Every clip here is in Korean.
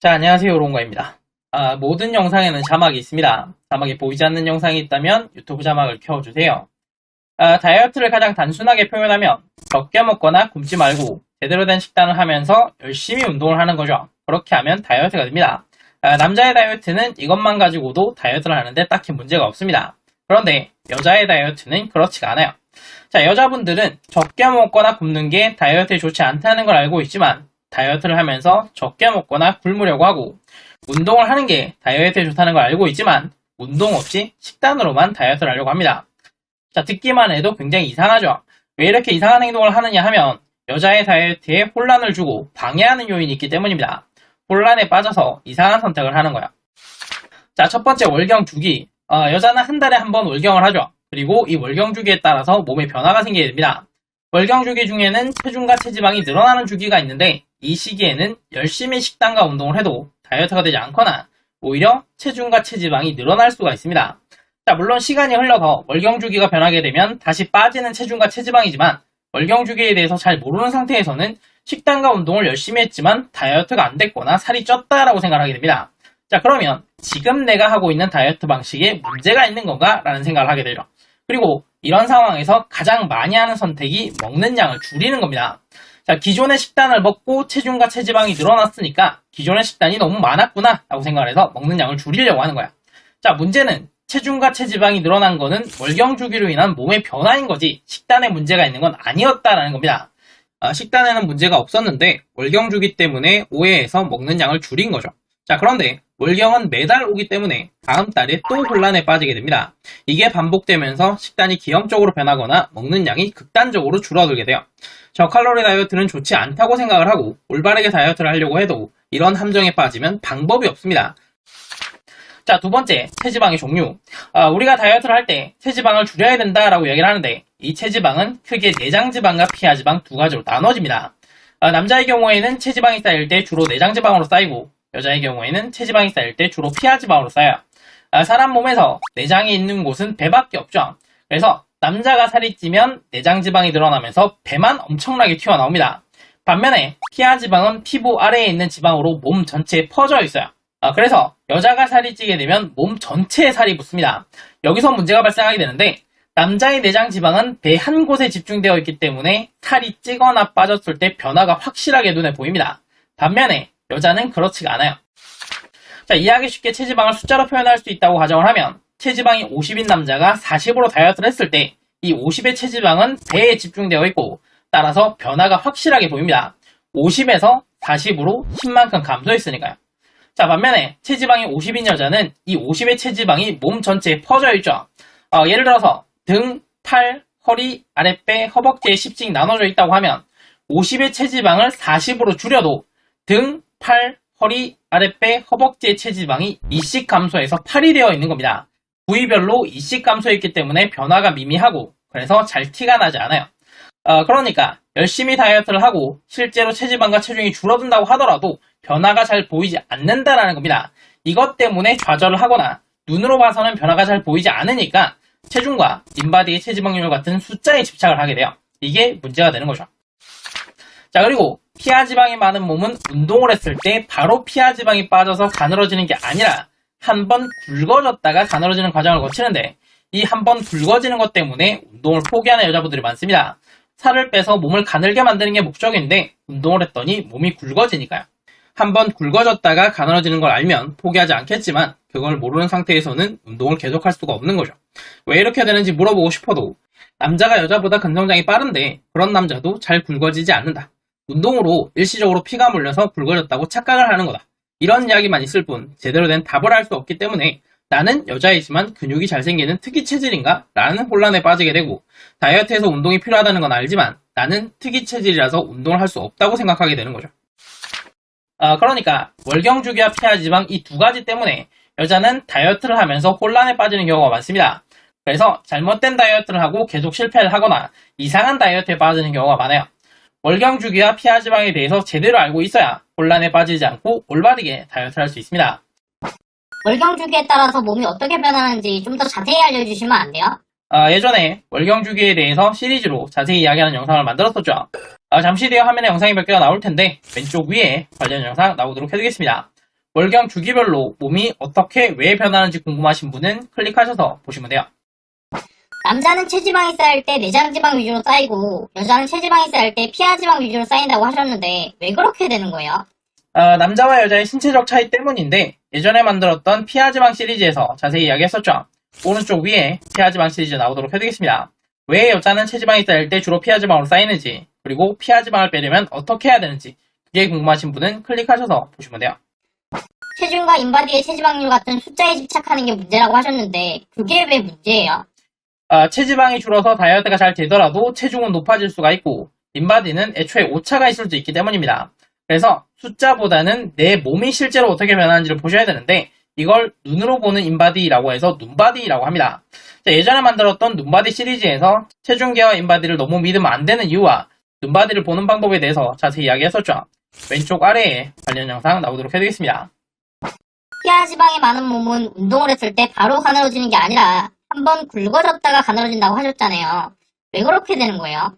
자, 안녕하세요. 로운거입니다. 아, 모든 영상에는 자막이 있습니다. 자막이 보이지 않는 영상이 있다면 유튜브 자막을 켜주세요. 아, 다이어트를 가장 단순하게 표현하면 적게 먹거나 굶지 말고 제대로 된 식단을 하면서 열심히 운동을 하는 거죠. 그렇게 하면 다이어트가 됩니다. 아, 남자의 다이어트는 이것만 가지고도 다이어트를 하는데 딱히 문제가 없습니다. 그런데 여자의 다이어트는 그렇지가 않아요. 자, 여자분들은 적게 먹거나 굶는 게 다이어트에 좋지 않다는 걸 알고 있지만 다이어트를 하면서 적게 먹거나 굶으려고 하고 운동을 하는 게 다이어트에 좋다는 걸 알고 있지만 운동 없이 식단으로만 다이어트를 하려고 합니다. 자, 듣기만 해도 굉장히 이상하죠? 왜 이렇게 이상한 행동을 하느냐 하면 여자의 다이어트에 혼란을 주고 방해하는 요인이 있기 때문입니다. 혼란에 빠져서 이상한 선택을 하는 거야. 자, 첫 번째 월경 주기. 어, 여자는 한 달에 한 번 월경을 하죠. 그리고 이 월경 주기에 따라서 몸에 변화가 생기게 됩니다. 월경 주기 중에는 체중과 체지방이 늘어나는 주기가 있는데 이 시기에는 열심히 식단과 운동을 해도 다이어트가 되지 않거나 오히려 체중과 체지방이 늘어날 수가 있습니다. 자, 물론 시간이 흘러서 월경 주기가 변하게 되면 다시 빠지는 체중과 체지방이지만 월경 주기에 대해서 잘 모르는 상태에서는 식단과 운동을 열심히 했지만 다이어트가 안 됐거나 살이 쪘다라고 생각하게 됩니다. 자, 그러면 지금 내가 하고 있는 다이어트 방식에 문제가 있는 건가? 라는 생각을 하게 되죠. 그리고 이런 상황에서 가장 많이 하는 선택이 먹는 양을 줄이는 겁니다. 자, 기존의 식단을 먹고 체중과 체지방이 늘어났으니까 기존의 식단이 너무 많았구나 라고 생각을 해서 먹는 양을 줄이려고 하는 거야. 자, 문제는 체중과 체지방이 늘어난 거는 월경 주기로 인한 몸의 변화인 거지 식단에 문제가 있는 건 아니었다라는 겁니다. 아, 식단에는 문제가 없었는데 월경 주기 때문에 오해해서 먹는 양을 줄인 거죠. 자, 그런데 월경은 매달 오기 때문에 다음 달에 또 혼란에 빠지게 됩니다. 이게 반복되면서 식단이 기형적으로 변하거나 먹는 양이 극단적으로 줄어들게 돼요. 저칼로리 다이어트는 좋지 않다고 생각을 하고 올바르게 다이어트를 하려고 해도 이런 함정에 빠지면 방법이 없습니다. 자, 두 번째, 체지방의 종류. 아, 우리가 다이어트를 할 때 체지방을 줄여야 된다라고 얘기를 하는데 이 체지방은 크게 내장지방과 피하지방 두 가지로 나눠집니다. 아, 남자의 경우에는 체지방이 쌓일 때 주로 내장지방으로 쌓이고 여자의 경우에는 체지방이 쌓일 때 주로 피하지방으로 쌓여요. 아, 사람 몸에서 내장이 있는 곳은 배밖에 없죠. 그래서 남자가 살이 찌면 내장 지방이 늘어나면서 배만 엄청나게 튀어나옵니다. 반면에 피하 지방은 피부 아래에 있는 지방으로 몸 전체에 퍼져 있어요. 아, 그래서 여자가 살이 찌게 되면 몸 전체에 살이 붙습니다. 여기서 문제가 발생하게 되는데 남자의 내장 지방은 배 한 곳에 집중되어 있기 때문에 살이 찌거나 빠졌을 때 변화가 확실하게 눈에 보입니다. 반면에 여자는 그렇지가 않아요. 자, 이해하기 쉽게 체지방을 숫자로 표현할 수 있다고 가정을 하면 체지방이 50인 남자가 40으로 다이어트를 했을 때 이 50의 체지방은 배에 집중되어 있고 따라서 변화가 확실하게 보입니다. 50에서 40으로 10만큼 감소했으니까요. 자, 반면에 체지방이 50인 여자는 이 50의 체지방이 몸 전체에 퍼져 있죠. 어, 예를 들어서 등, 팔, 허리, 아랫배, 허벅지에 10씩 나눠져 있다고 하면 50의 체지방을 40으로 줄여도 등, 팔, 허리, 아랫배, 허벅지의 체지방이 2씩 감소해서 8이 되어 있는 겁니다. 부위별로 2씩 감소했기 때문에 변화가 미미하고 그래서 잘 티가 나지 않아요. 어, 그러니까 열심히 다이어트를 하고 실제로 체지방과 체중이 줄어든다고 하더라도 변화가 잘 보이지 않는다라는 겁니다. 이것 때문에 좌절을 하거나 눈으로 봐서는 변화가 잘 보이지 않으니까 체중과 인바디의 체지방률 같은 숫자에 집착을 하게 돼요. 이게 문제가 되는 거죠. 자 그리고 피하 지방이 많은 몸은 운동을 했을 때 바로 피하 지방이 빠져서 가늘어지는 게 아니라 한 번 굵어졌다가 가늘어지는 과정을 거치는데 이 한 번 굵어지는 것 때문에 운동을 포기하는 여자분들이 많습니다. 살을 빼서 몸을 가늘게 만드는 게 목적인데 운동을 했더니 몸이 굵어지니까요. 한 번 굵어졌다가 가늘어지는 걸 알면 포기하지 않겠지만 그걸 모르는 상태에서는 운동을 계속할 수가 없는 거죠. 왜 이렇게 되는지 물어보고 싶어도 남자가 여자보다 근성장이 빠른데 그런 남자도 잘 굵어지지 않는다. 운동으로 일시적으로 피가 몰려서 굵어졌다고 착각을 하는 거다. 이런 이야기만 있을 뿐 제대로 된 답을 할 수 없기 때문에 나는 여자이지만 근육이 잘 생기는 특이 체질인가? 라는 혼란에 빠지게 되고 다이어트에서 운동이 필요하다는 건 알지만 나는 특이 체질이라서 운동을 할 수 없다고 생각하게 되는 거죠. 아, 그러니까 월경주기와 피하지방 이 두 가지 때문에 여자는 다이어트를 하면서 혼란에 빠지는 경우가 많습니다. 그래서 잘못된 다이어트를 하고 계속 실패를 하거나 이상한 다이어트에 빠지는 경우가 많아요. 월경주기와 피하지방에 대해서 제대로 알고 있어야 혼란에 빠지지 않고 올바르게 다이어트를 할 수 있습니다. 월경 주기에 따라서 몸이 어떻게 변하는지 좀 더 자세히 알려주시면 안 돼요? 아, 예전에 월경주기에 대해서 시리즈로 자세히 이야기하는 영상을 만들었었죠. 아, 잠시 뒤에 화면에 영상이 몇 개가 나올 텐데 왼쪽 위에 관련 영상 나오도록 해두겠습니다. 월경 주기별로 몸이 어떻게 왜 변하는지 궁금하신 분은 클릭하셔서 보시면 돼요. 남자는 체지방이 쌓일 때 내장지방 위주로 쌓이고 여자는 체지방이 쌓일 때 피하지방 위주로 쌓인다고 하셨는데 왜 그렇게 되는 거예요? 아, 남자와 여자의 신체적 차이 때문인데 예전에 만들었던 피하지방 시리즈에서 자세히 이야기했었죠. 오른쪽 위에 피하지방 시리즈 나오도록 해드리겠습니다. 왜 여자는 체지방이 쌓일 때 주로 피하지방으로 쌓이는지 그리고 피하지방을 빼려면 어떻게 해야 되는지 그게 궁금하신 분은 클릭하셔서 보시면 돼요. 체중과 인바디의 체지방률 같은 숫자에 집착하는 게 문제라고 하셨는데 그게 왜 문제예요? 아, 체지방이 줄어서 다이어트가 잘 되더라도 체중은 높아질 수가 있고 인바디는 애초에 오차가 있을 수 있기 때문입니다. 그래서 숫자보다는 내 몸이 실제로 어떻게 변하는지를 보셔야 되는데 이걸 눈으로 보는 인바디라고 해서 눈바디라고 합니다. 자, 예전에 만들었던 눈바디 시리즈에서 체중계와 인바디를 너무 믿으면 안 되는 이유와 눈바디를 보는 방법에 대해서 자세히 이야기했었죠. 왼쪽 아래에 관련 영상 나오도록 해드리겠습니다. 피하 지방이 많은 몸은 운동을 했을 때 바로 가늘어지는 게 아니라 한번 굵어졌다가 가늘어진다고 하셨잖아요. 왜 그렇게 되는 거예요?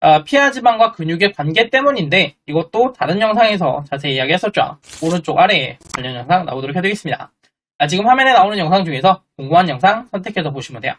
아, 피하 지방과 근육의 관계 때문인데 이것도 다른 영상에서 자세히 이야기했었죠. 오른쪽 아래에 관련 영상 나오도록 해드리겠습니다. 아, 지금 화면에 나오는 영상 중에서 궁금한 영상 선택해서 보시면 돼요.